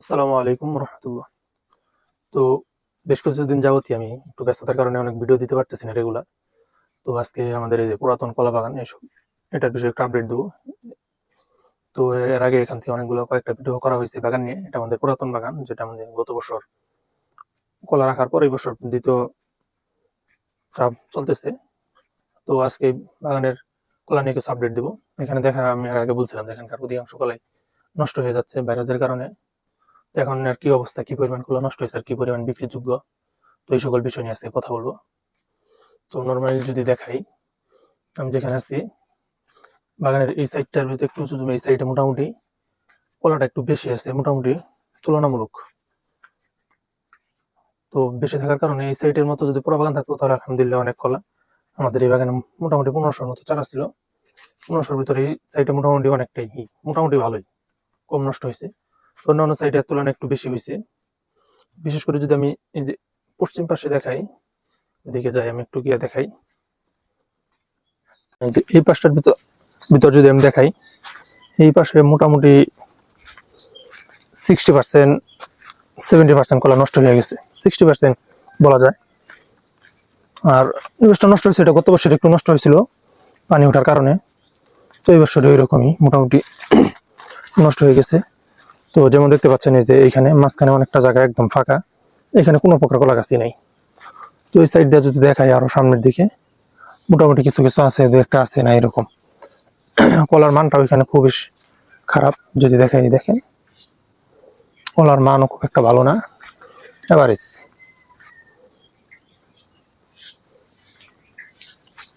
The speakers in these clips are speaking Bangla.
আসসালামু আলাইকুম রহমতুল্লাহ। তো বেশ কিছুদিন যাবতই আমি একটু ব্যস্ততার কারণে অনেক ভিডিও দিতে পারতেছি না রেগুলার তো আজকে আমাদের এই যে পুরাতন কলা বাগান এসব এটার বিষয়ে একটু আপডেট দেবো। তো এর আগে এখান থেকে অনেকগুলো কয়েকটা ভিডিও করা হয়েছে বাগান নিয়ে। এটা আমাদের পুরাতন বাগান, যেটা আমাদের গত বছর কলা রাখার পর এই বছর দ্বিতীয় চাপ চলতেছে। তো আজকে বাগানের কলা নিয়ে কিছু আপডেট দেবো। এখানে দেখা, আমি এর আগে বলছিলাম যে এখানকার অধিকাংশ কলাই নষ্ট হয়ে যাচ্ছে ভাইরাসের কারণে। এখন আর কি অবস্থা? কি পরিমাণ কলা নষ্ট হয়েছে আর কি পরিমাণ বিক্রির যোগ্য তো এই সকল বিষয় নিয়ে আজকে কথা বলব। তো নর্মালি যদি দেখাই, আমি যেখানে আছি, বাগানের এই সাইডটার ভিতরে একটু উঁচু এই সাইডে মোটামুটি কলাটা একটু বেশি আছে, মোটামুটি তুলনামূলক। তো বেশি থাকার কারণে এই সাইডের মতো যদি পুরো বাগান থাকতো, তাহলে এখন আলহামদুলিল্লাহ অনেক কলা আমাদের এই বাগানে মোটামুটি পনেরোশোর মতো চারা ছিল। পনেরোশোর ভিতরে এই সাইডে মোটামুটি অনেকটাই মোটামুটি ভালোই, কম নষ্ট হয়েছে। অন্যান্য সাইডের তুলনায় একটু বেশি হয়েছে বিশেষ করে যদি আমি এই যে পশ্চিম পাশে দেখাই এদিকে যাই আমি একটু গিয়ে দেখাই। এই যে এই পাশটার ভিতর ভিতর যদি আমি দেখাই এই পাশে মোটামুটি সিক্সটি পার্সেন্ট সেভেন্টি পার্সেন্ট কলা নষ্ট হয়ে গেছে। সিক্সটি পার্সেন্ট বলা যায়। আর এই বছরটা নষ্ট হয়েছে এটা গত বছর একটু নষ্ট হয়েছিল পানি ওঠার কারণে। তো এই বছর এরকমই মোটামুটি নষ্ট হয়ে গেছে। তো যেমন দেখতে পাচ্ছেন এই যে এইখানে মাঝখানে অনেকটা জায়গা একদম ফাঁকা। এখানে কোনো প্রকার কলা গাছই নাই। তো এই সাইড দিয়ে যদি দেখাই আরও সামনের দিকে, মোটামুটি কিছু কিছু আছে, দু একটা আছে না এরকম। কলার মানটাও এখানে খুব বেশ খারাপ, যদি দেখাই, দেখেন। কলার মানও খুব একটা ভালো না। এভারেজ।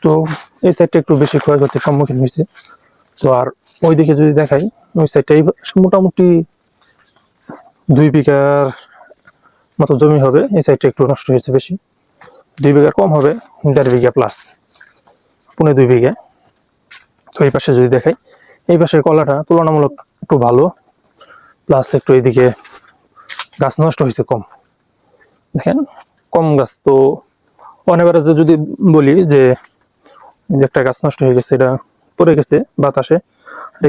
তো এই সাইডটা একটু বেশি ক্ষয়ক্ষতির সম্মুখীন হয়েছে। তো আর ওইদিকে যদি দেখাই, ওই সাইডটা মোটামুটি দুই বিঘার মতো জমি হবে, এই সাইডটা একটু নষ্ট হয়েছে বেশি। দুই বিঘার কম হবে, দেড় বিঘা প্লাস পুনে দুই বিঘা। তো এই পাশে যদি দেখাই, এই পাশের কলাটা তুলনামূলক একটু ভালো প্লাস একটু এইদিকে গাছ নষ্ট হয়েছে কম। দেখেন, কম গাছ তো অন এভারেজে যদি বলি যে একটা গাছ নষ্ট হয়ে গেছে, এটা পড়ে গেছে বাতাসে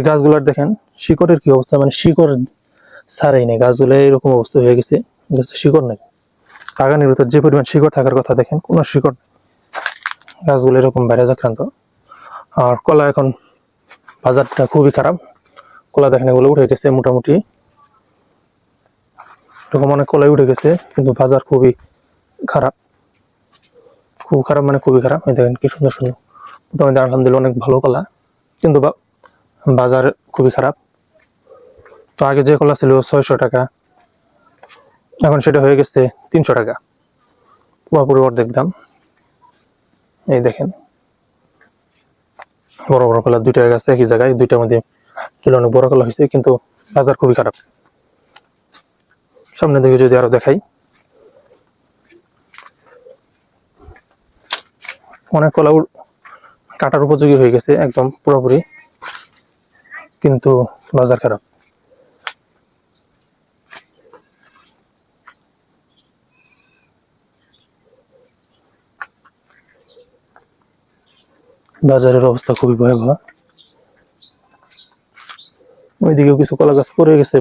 গাছগুলার দেখেন শিকড়ের কি অবস্থা মানে শিকড় ছাড়াই নেই গাছগুলো এরকম অবস্থা হয়ে গেছে। গাছে শিকড় নেই। বাগানের ভিতর যে পরিমাণ শিকড় থাকার কথা দেখেন, কোনো শিকড়। গাছগুলো এরকম ভাইরাস আক্রান্ত আর কলা এখন বাজারটা খুবই খারাপ। কলা দেখেন এগুলো উঠে গেছে মোটামুটি। এরকম অনেক কলাই উঠে গেছে, কিন্তু বাজার খুবই খারাপ। খুব খারাপ মানে খুবই খারাপ। দেখেন কি সুন্দর সুন্দর। মোটামুটি আলহামদুলিল্লাহ অনেক ভালো কলা। কিন্তু বাজার খুবই খারাপ। তো আগে যে কলা ছিল ছয়শো টাকা, এখন সেটা হয়ে গেছে তিনশো টাকা। পুরোপুরি অর্ধেক দাম। এই দেখেন। বড় বড় কলা দুইটা গাছ একই জায়গায়, দুইটার মধ্যে কিলো অনেক বড় কলা হয়েছে, কিন্তু বাজার খুবই খারাপ। সামনে দিকে যদি আরও দেখাই। অনেক কলা কাটার উপযোগী হয়ে গেছে একদম পুরোপুরি, কিন্তু বাজার খারাপ। বাজারের অবস্থা খুবই ভয়াবহ। ওইদিকেও কিছু কলা গাছ পড়ে গেছে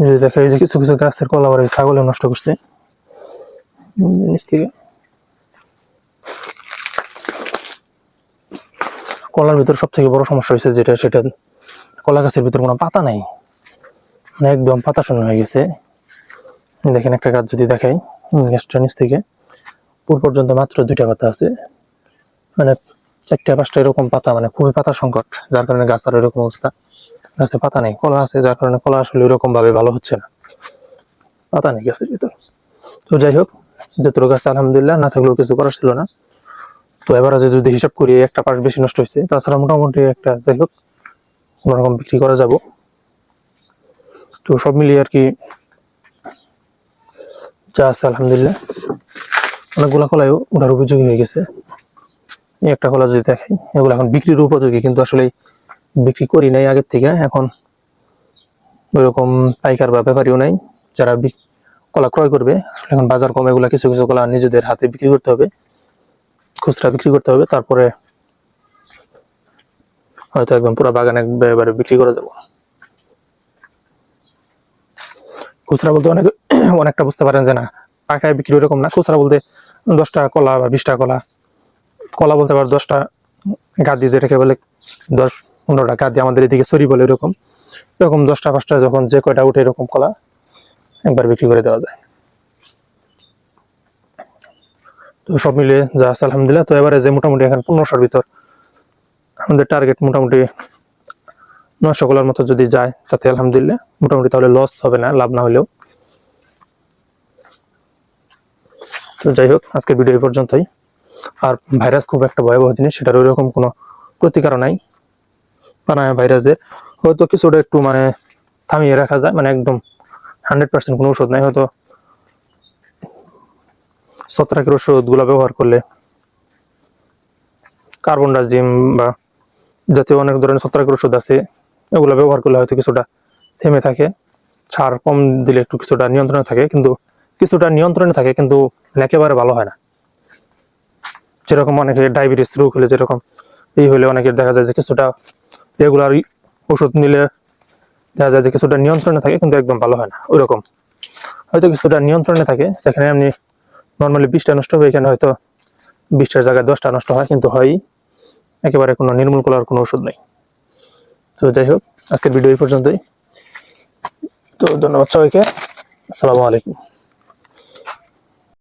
যদি দেখা যায় কিছু কিছু গাছের কলা বাড়ি ছাগলে নষ্ট করছে। নিচ থেকে। কলার ভিতর সব থেকে বড় সমস্যা হয়েছে যেটা, সেটা কলা গাছের ভিতর কোনো পাতা নাই। মানে একদম পাতা শূন্য হয়ে গেছে। দেখেন একটা গাছ যদি দেখাই। নিচ থেকে। পুর পর্যন্ত মাত্র দুইটা পাতা আছে। মানে চারটা পাঁচটা এরকম পাতা মানে খুবই পাতা সংকট, যার কারণে গাছ আর এরকম অবস্থা। গাছে পাতা নেই, কলা আছে, যার কারণে কলা আসলে এরকম ভাবে ভালো হচ্ছে না। পাতা নেই গাছের ভিতর। তো যাই হোক, যতটুকু গাছ আলহামদুলিল্লাহ, না থাকলেও কিছু করার ছিল না। তো এবার আজ যদি হিসাব করি, একটা পাশ বেশি নষ্ট হয়েছে। তাছাড়া মোটামুটি একটা, যাই হোক কোনোরকম বিক্রি করা যাব। তো সব মিলিয়ে আর কি যা আছে, আলহামদুলিল্লাহ। অনেকগুলো কলাই ওঠার উপযোগী হয়ে গেছে। একটা কলা যদি দেখাই, এগুলো এখন বিক্রির উপযোগী, কিন্তু আসলে বিক্রি করি নাই আগের থেকে। এখন ওইরকম পাইকার বা ব্যাপারীও নাই। যারা কলা ক্রয় করবে, আসলে এখন বাজার কম, এগুলা কিছু কিছু কলা নিজেদের হাতে বিক্রি করতে হবে, খুচরা বিক্রি করতে হবে, তারপরে হয়তো একদম পুরো বাগানে এবারে বিক্রি করে দেবো খুচরা বলতে অনেক অনেকটা বুঝতে পারেন যে না, পাকায় বিক্রি ওরকম না। খুচরা বলতে দশটা কলা বা বিশটা কলা। কলা বলতে পারো দশটা গাদি, যেটাকে বলে দশ পনেরোটা গাদি আমাদের এদিকে সরি বলে এরকম। এরকম দশটা পাঁচটা যখন যে কয়টা উঠে এরকম কলা একবার বিক্রি করে দেওয়া যায়। তো সব মিলে যা আছে আলহামদুলিল্লাহ। তো এবারে যে মোটামুটি এখন পনেরোশোর ভিতর, আমাদের টার্গেট মোটামুটি নয়শো কলার মতো যদি যায়, তাতে আলহামদুলিল্লাহ মোটামুটি তাহলে লস হবে না, লাভ না হলেও। তো যাই হোক আজকে ভিডিও এই পর্যন্তই। আর ভাইরাস খুব একটা ভয়াবহ জিনিস সেটার ওইরকম কোনো প্রতিকার নাই। পানায় ভাইরাসের হয়তো কিছুটা একটু মানে থামিয়ে রাখা যায় মানে একদম হান্ড্রেড পার্সেন্ট কোনো ওষুধ নাই, হয়তো ছত্রাকের ওষুধগুলো ব্যবহার করলে কার্বন ডাইজিম বা জাতীয় অনেক ধরনের ছত্রাকের ওষুধ আছে, এগুলো ব্যবহার করলে হয়তো কিছুটা থেমে থাকে। ছাড় কম দিলে একটু কিছুটা নিয়ন্ত্রণে থাকে, কিন্তু কিছুটা নিয়ন্ত্রণে থাকে, কিন্তু একেবারে ভালো হয় না। যেরকম অনেকে ডায়াবেটিস রোগ হলে যেরকম এই হলে অনেকের দেখা যায় যে কিছুটা রেগুলার ওষুধ নিলে দেখা যায় যে কিছুটা নিয়ন্ত্রণে থাকে, কিন্তু একদম ভালো হয় না, ওইরকম। হয়তো কিছুটা নিয়ন্ত্রণে থাকে, যেখানে আপনি নর্মালি বিশটা নষ্ট হবে, এখানে হয়তো বিশটার জায়গায় দশটা নষ্ট হয়, কিন্তু হয় একেবারে কোনো নির্মূল করার কোনো ওষুধ নেই। তো যাই হোক, আজকের ভিডিও এই পর্যন্তই। তো ধন্যবাদ সবাইকে। আসসালামু আলাইকুম।